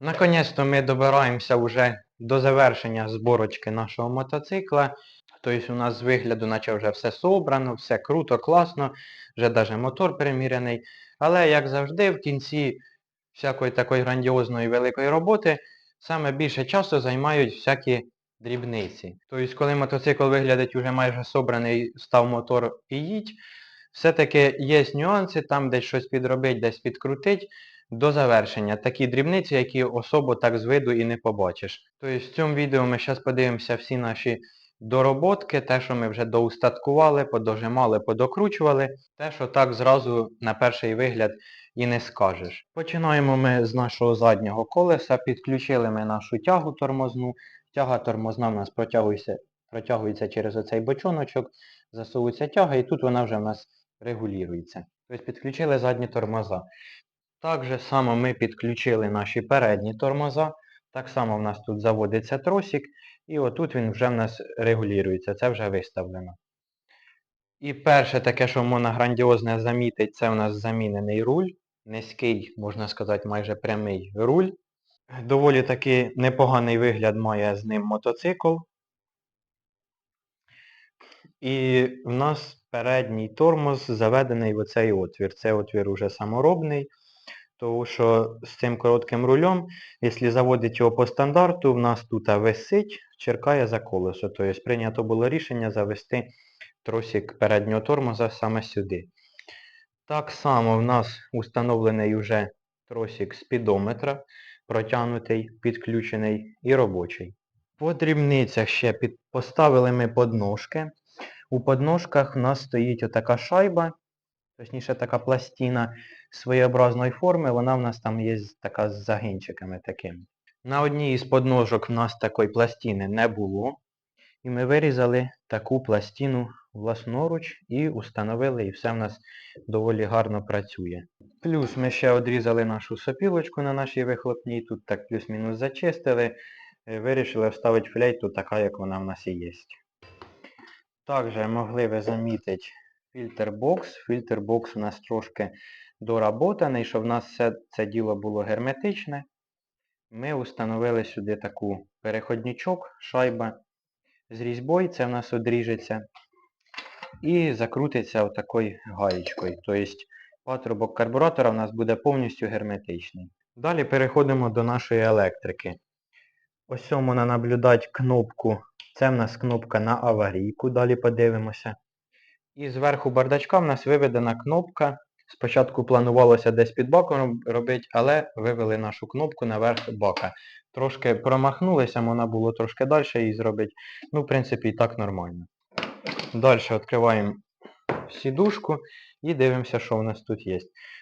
Наконець-то ми добираємося вже до завершення зборочки нашого мотоцикла. Тобто у нас з вигляду наче вже все собрано, все круто, класно, вже навіть мотор переміряний. Але, як завжди, в кінці всякої такої грандіозної великої роботи саме більше часу займають всякі дрібниці. Тобто, коли мотоцикл виглядить уже майже собраний, став мотор і їдь, все-таки є нюанси, там десь щось підробить, десь підкрутить до завершення. Такі дрібниці, які особо так з виду і не побачиш. Тобто в цьому відео ми зараз подивимося всі наші дороботки, те, що ми вже доустаткували, подожимали, подокручували, те, що так зразу на перший вигляд і не скажеш. Починаємо ми з нашого заднього колеса, підключили ми нашу тягу тормозну. Тяга тормозна в нас протягується, протягується через оцей бочоночок, засовується тяга і тут вона вже в нас регулюється. Тобто підключили задні тормоза. Так же само ми підключили наші передні тормоза. Так само в нас тут заводиться тросик, і отут він вже в нас регулюється, це вже виставлено. І перше таке, що можна грандіозне замітить, це у нас замінений руль. Низький, можна сказати, майже прямий руль. Доволі таки непоганий вигляд має з ним мотоцикл. І в нас передній тормоз заведений в оцей отвір. Цей отвір уже саморобний. Тому що з цим коротким рулем, якщо заводити його по стандарту, в нас тут висить, черкає за колесо. Тобто прийнято було рішення завести тросик переднього тормоза саме сюди. Так само в нас установлений вже тросик спідометра, протягнутий, підключений і робочий. По дрібницях ще поставили ми подножки. У подножках в нас стоїть отака шайба, точніше така пластина своєобразної форми, вона в нас там є така з загинчиками такими. На одній із подножок в нас такої пластини не було. І ми вирізали таку пластину власноруч і установили, і все в нас доволі гарно працює. Плюс ми ще одрізали нашу сопілочку на нашій вихлопній, тут так плюс-мінус зачистили. Е, Вирішили вставити флейту така, як вона в нас і є. Також могли ви замітити фільтр-бокс. Фільтр-бокс у нас трошки доработаний, щоб в нас все це діло було герметичне. Ми установили сюди таку переходничок, шайба з різьбою, це в нас одріжеться. І закрутиться отакою гаєчкою. Тобто патрубок карбуратора у нас буде повністю герметичний. Далі переходимо до нашої електрики. Ось можна наблюдати кнопку. Це в нас кнопка на аварійку, далі подивимося. І зверху бардачка в нас виведена кнопка. Спочатку планувалося десь під баком робити, але вивели нашу кнопку наверх бака. Трошки промахнулися, вона було трошки далі її зробити. Ну, в принципі, і так нормально. Далі відкриваємо сідушку і дивимося, що в нас тут є.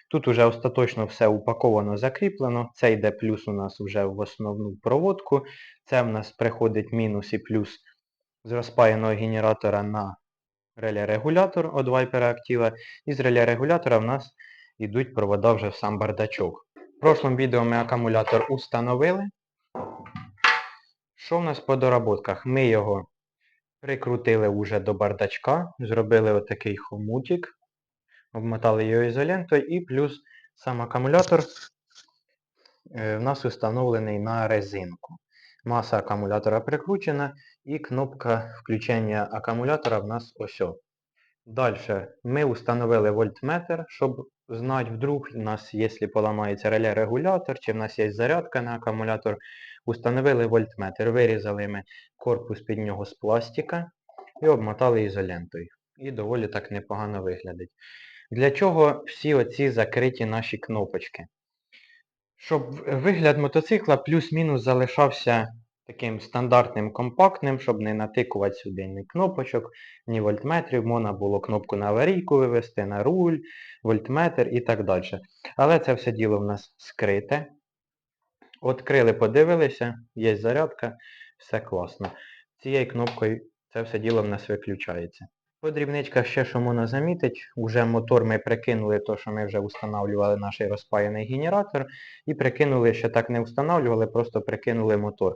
Тут вже остаточно все упаковано, закріплено. Це йде плюс у нас вже в основну проводку. Це в нас приходить мінус і плюс з розпаяного генератора на реле-регулятор від Viper Activa. І з реле-регулятора в нас йдуть провода вже в сам бардачок. В прошлому відео ми акумулятор установили. Що в нас по доработках? Ми його прикрутили вже до бардачка, зробили отакий хомутик, обмотали його ізолентою і плюс сам акумулятор е, в нас установлений на резинку. Маса акумулятора прикручена і кнопка включення акумулятора в нас ось. Далі ми установили вольтметр, щоб знати вдруг у нас, якщо поламається реле-регулятор, чи в нас є зарядка на акумулятор, установили вольтметр, вирізали ми корпус під нього з пластика і обмотали ізолентою. І доволі так непогано виглядить. Для чого всі оці закриті наші кнопочки? Щоб вигляд мотоцикла плюс-мінус залишався таким стандартним компактним, щоб не натикувати сюди ні кнопочок, ні вольтметрів. Можна було кнопку на аварійку вивести, на руль, вольтметр і так далі. Але це все діло в нас скрите. Открили, подивилися, є зарядка, все класно. Цією кнопкою це все діло в нас виключається. По дрібничках ще що можна замітити, уже мотор ми прикинули, то що ми вже встановлювали наш розпаяний генератор, і прикинули, що так не встановлювали, просто прикинули мотор.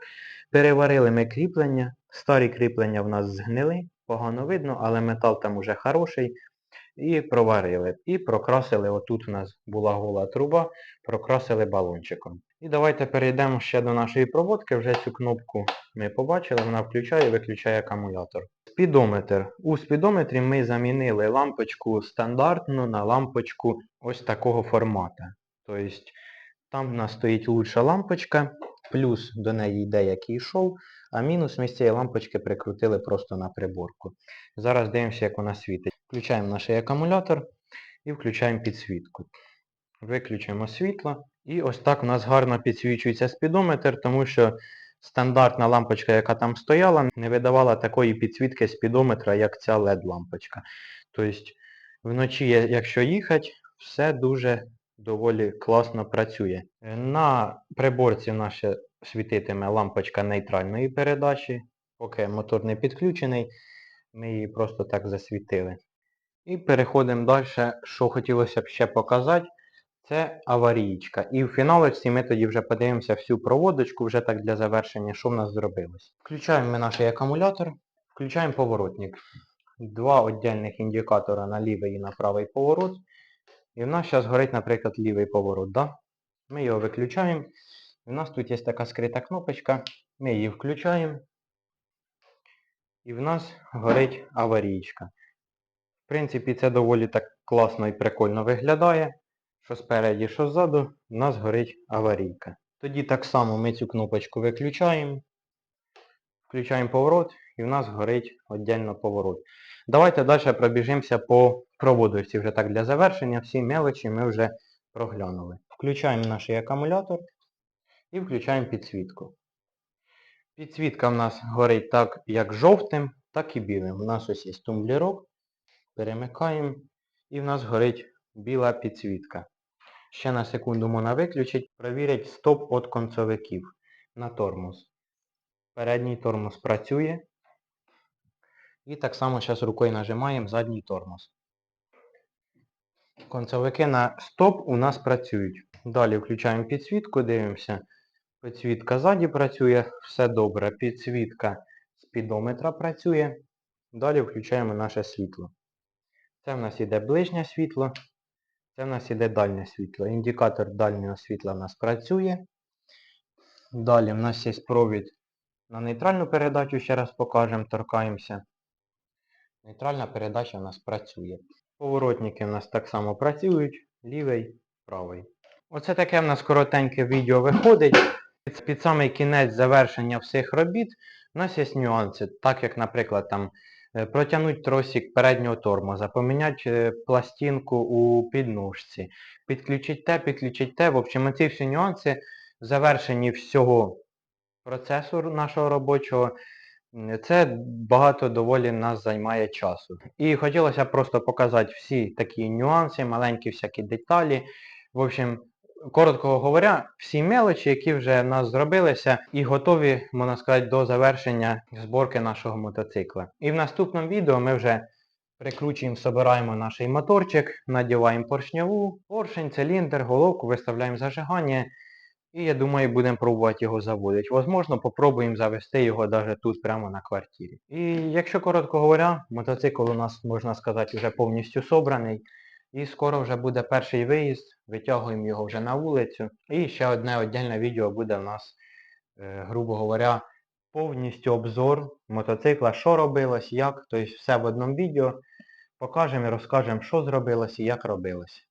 Переварили ми кріплення, старі кріплення в нас згнили, погано видно, але метал там уже хороший. І проварили. І прокрасили, отут у нас була гола труба, прокрасили балончиком. І давайте перейдемо ще до нашої проводки. Вже цю кнопку ми побачили, вона включає і виключає акумулятор. Спідометр. У спідометрі ми замінили лампочку стандартну на лампочку ось такого формату. Тобто там в нас стоїть лучша лампочка, плюс до неї йде який йшов, а мінус ми з цієї лампочки прикрутили просто на приборку. Зараз дивимося, як вона світить. Включаємо наш акумулятор і включаємо підсвітку. Виключимо світло. І ось так у нас гарно підсвічується спідометр, тому що стандартна лампочка, яка там стояла, не видавала такої підсвітки спідометра, як ця LED-лампочка. Тобто вночі, якщо їхати, все дуже доволі класно працює. На приборці наша світитиме лампочка нейтральної передачі. Поки мотор не підключений, ми її просто так засвітили. І переходимо далі, що хотілося б ще показати. Це аварійка. І в фіналочці ми тоді вже подивимося всю проводочку, вже так для завершення, що в нас зробилось. Включаємо ми наш акумулятор, включаємо поворотник. Два віддільних індикатора на лівий і на правий поворот. І в нас зараз горить, наприклад, лівий поворот. Да? Ми його виключаємо. В нас тут є така скрита кнопочка. Ми її включаємо. І в нас горить аварійка. В принципі, це доволі так класно і прикольно виглядає. Що спереді, що ззаду, у нас горить аварійка. Тоді так само ми цю кнопочку виключаємо. Включаємо поворот і в нас горить віддільно поворот. Давайте далі пробіжимося по проводочці. Вже так для завершення. Всі мелочі ми вже проглянули. Включаємо наш акумулятор і включаємо підсвітку. Підсвітка в нас горить так як жовтим, так і білим. У нас ось є тумблерок. Перемикаємо і в нас горить біла підсвітка. Ще на секунду можна виключити. Провірять стоп від концовиків на тормоз. Передній тормоз працює. І так само зараз рукою нажимаємо задній тормоз. Концовики на стоп у нас працюють. Далі включаємо підсвітку, дивимося. Підсвітка ззаді працює, все добре. Підсвітка спідометра працює. Далі включаємо наше світло. Це в нас іде ближнє світло, це в нас іде дальнє світло. Індикатор дальнього світла в нас працює. Далі в нас є провід на нейтральну передачу, ще раз покажемо, торкаємося. Нейтральна передача в нас працює. Поворотники в нас так само працюють, лівий, правий. Оце таке в нас коротеньке відео виходить. Під, самий кінець завершення всіх робіт у нас є нюанси, так як, наприклад, там протягнути тросик переднього тормоза, поміняти е, пластинку у підножці, підключити те, підключити те. В общем, ці всі нюанси в завершенні всього процесу нашого робочого. Це багато доволі нас займає часу. І хотілося просто показати всі такі нюанси, маленькі всякі деталі. В общем, коротко говоря, всі мелочі, які вже в нас зробилися і готові, можна сказати, до завершення зборки нашого мотоцикла. І в наступному відео ми вже прикручуємо, собираємо наш моторчик, надіваємо поршневу, поршень, циліндр, головку, виставляємо зажигання. І я думаю, будемо пробувати його заводити. Возможно, попробуємо завести його навіть тут прямо на квартирі. І якщо коротко говоря, мотоцикл у нас, можна сказати, вже повністю собраний. І скоро вже буде перший виїзд, витягуємо його вже на вулицю. І ще одне віддільне відео буде в нас, е, грубо говоря, повністю обзор мотоцикла, що робилось, як, тобто все в одному відео. Покажемо і розкажемо, що зробилось і як робилось.